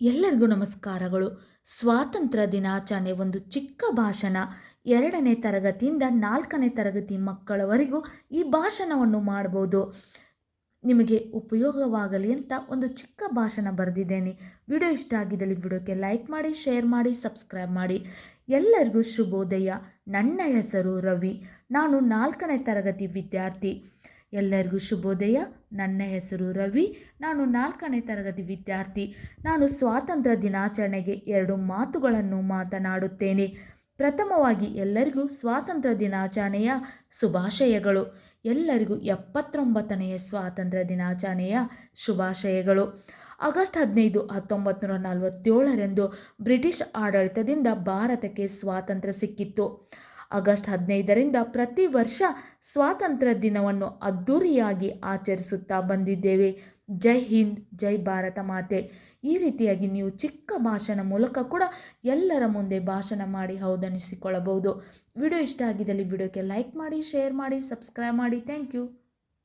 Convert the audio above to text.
ಎಲ್ಲರಿಗೂ ನಮಸ್ಕಾರಗಳು. ಸ್ವಾತಂತ್ರ್ಯ ದಿನಾಚರಣೆ ಒಂದು ಚಿಕ್ಕ ಭಾಷಣ. ಎರಡನೇ ತರಗತಿಯಿಂದ ನಾಲ್ಕನೇ ತರಗತಿ ಮಕ್ಕಳವರೆಗೂ ಈ ಭಾಷಣವನ್ನು ಮಾಡ್ಬೋದು. ನಿಮಗೆ ಉಪಯೋಗವಾಗಲಿ ಅಂತ ಒಂದು ಚಿಕ್ಕ ಭಾಷಣ ಬರೆದಿದ್ದೇನೆ. ವಿಡಿಯೋ ಇಷ್ಟ ಆಗಿದ್ದಲ್ಲಿ ವಿಡಿಯೋಕ್ಕೆ ಲೈಕ್ ಮಾಡಿ, ಶೇರ್ ಮಾಡಿ, ಸಬ್ಸ್ಕ್ರೈಬ್ ಮಾಡಿ. ಎಲ್ಲರಿಗೂ ಶುಭೋದಯ. ನನ್ನ ಹೆಸರು ರವಿ. ನಾನು ನಾಲ್ಕನೇ ತರಗತಿ ವಿದ್ಯಾರ್ಥಿ. ಎಲ್ಲರಿಗೂ ಶುಭೋದಯ. ನನ್ನ ಹೆಸರು ರವಿ. ನಾನು ನಾಲ್ಕನೇ ತರಗತಿ ವಿದ್ಯಾರ್ಥಿ. ನಾನು ಸ್ವಾತಂತ್ರ್ಯ ದಿನಾಚರಣೆಗೆ ಎರಡು ಮಾತುಗಳನ್ನು ಮಾತನಾಡುತ್ತೇನೆ. ಪ್ರಥಮವಾಗಿ ಎಲ್ಲರಿಗೂ ಸ್ವಾತಂತ್ರ್ಯ ದಿನಾಚರಣೆಯ ಶುಭಾಶಯಗಳು. ಎಲ್ಲರಿಗೂ ಎಪ್ಪತ್ತೊಂಬತ್ತನೆಯ ಸ್ವಾತಂತ್ರ್ಯ ದಿನಾಚರಣೆಯ ಶುಭಾಶಯಗಳು. ಆಗಸ್ಟ್ ಹದಿನೈದು ಹತ್ತೊಂಬತ್ತು ನೂರ ನಲವತ್ತೇಳರಂದು ಬ್ರಿಟಿಷ್ ಆಡಳಿತದಿಂದ ಭಾರತಕ್ಕೆ ಸ್ವಾತಂತ್ರ್ಯ ಸಿಕ್ಕಿತ್ತು. ಆಗಸ್ಟ್ ಹದಿನೈದರಿಂದ ಪ್ರತಿ ವರ್ಷ ಸ್ವಾತಂತ್ರ್ಯ ದಿನವನ್ನು ಅದ್ಧೂರಿಯಾಗಿ ಆಚರಿಸುತ್ತಾ ಬಂದಿದ್ದೇವೆ. ಜೈ ಹಿಂದ್, ಜೈ ಭಾರತ ಮಾತೆ. ಈ ರೀತಿಯಾಗಿ ನೀವು ಚಿಕ್ಕ ಭಾಷಣ ಮೂಲಕ ಕೂಡ ಎಲ್ಲರ ಮುಂದೆ ಭಾಷಣ ಮಾಡಿ ಹೌದನಿಸಿಕೊಳ್ಳಬಹುದು. ವಿಡಿಯೋ ಇಷ್ಟ ಆಗಿದ್ದಲ್ಲಿ ವಿಡಿಯೋಕ್ಕೆ ಲೈಕ್ ಮಾಡಿ, ಶೇರ್ ಮಾಡಿ, ಸಬ್ಸ್ಕ್ರೈಬ್ ಮಾಡಿ. Thank you.